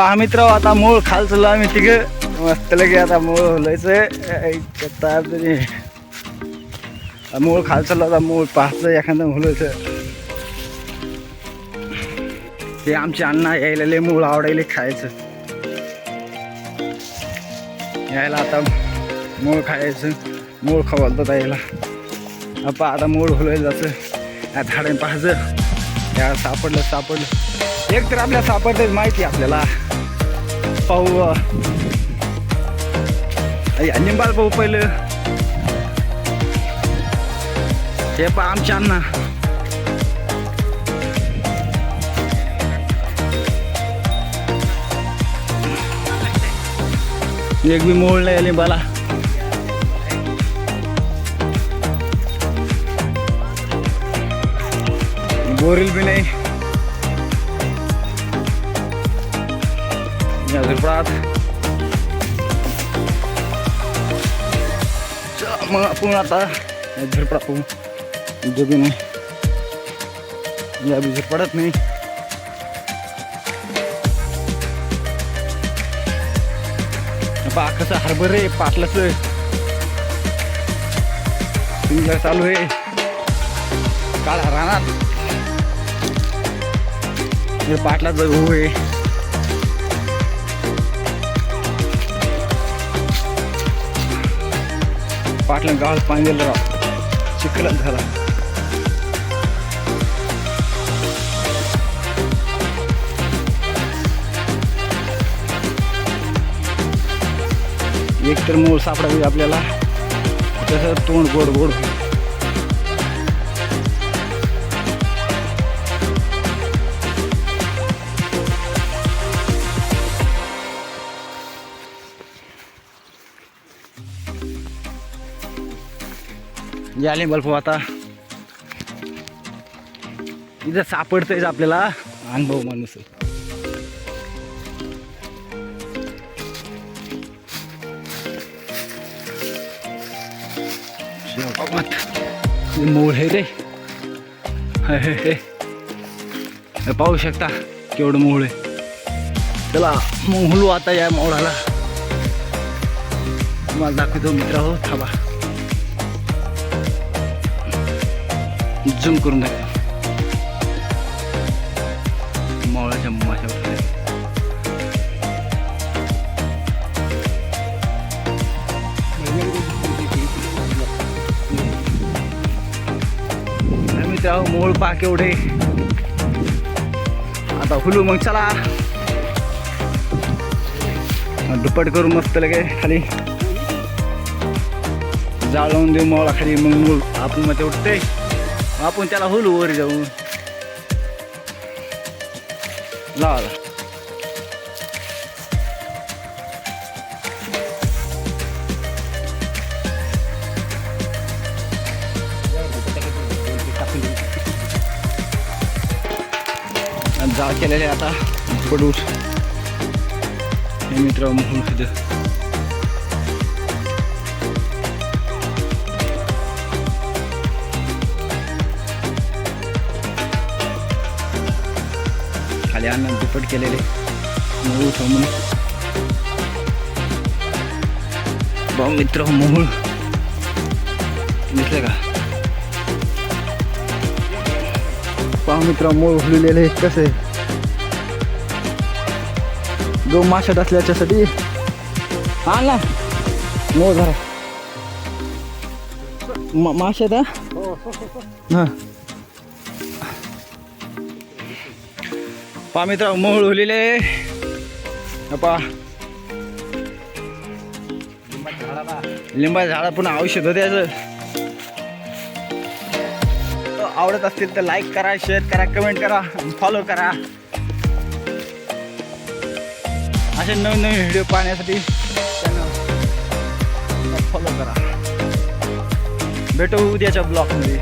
पहा मित्र आता मूळ खाल चाललो आम्ही तिघ. मस्त लगे आता मूळ हलायचं. मूळ खाल आता मूळ पाहायचं एखादं हलायचं. हे आमचे अण्णा यायला मूळ आवडायले खायचं. यायला आता मूळ खायचं. मूळ खवलतात यायला. आपण आता मूळ हलवायला जायचं. या झाडे पाहायचं. या सापडलं सापडलं. एक तर आपल्या सापडतेच माहिती आपल्याला. पाहू अय्या, पाहू पहिलं. हे पा आमच्या अण्णा. एक बी मोळ नाही निंबाला बोरील बी नाही। या मग आपण आता या झुरपडा पाहू जो बी नाही। या बी झुरपडत नाही। पा कसं हरभर आहे पाटलाच चालू आहे काळा राहणार हे पाटलाच गहू आहे. पाटला गाळ पाणी दिलं राव. चिखलच झाला. एकतर मूळ सापडावी आपल्याला. तसं तोंड गोड गोड याले बल्फो आता. इथं सापडतंयच आपल्याला. अनुभव माणूस मूळ हे रे. हे पाहू शकता केवढं मूळ आहे. चला मोहलू आता या मोळाला तुम्हाला दाखवतो मित्र हो थांबा. झूम करून दाखव मोळाच्या माशा उठल्या. मोळ पा केवढे आता हुलू मग चला. दुप्पट करू मस्त लगे खाली. जाळवून देऊ मोळा खाली मग मूळ आपण मग ते उठते. आपण त्याला होलू वर जाऊन. लावा. जा केलेले आता पडूस हे मित्र मोहन खाली अन्न दुप्पट केलेले. उठव म्हणून भाऊ मित्र मोहळ. दिसले का? पाहू मित्र मोळ उठलेले कसे? दो माशात असल्याच्यासाठी हा ना. मोळ म- माशात हा. पा मित्र मोहळ उरलेले पा लिंबा झाडा पुन्हा औषध होते आवडत असतील तर लाईक करा शेअर करा कमेंट करा फॉलो करा. असे नवीन नवीन व्हिडिओ पाहण्यासाठी फॉलो करा. भेटू उद्याच्या ब्लॉगमध्ये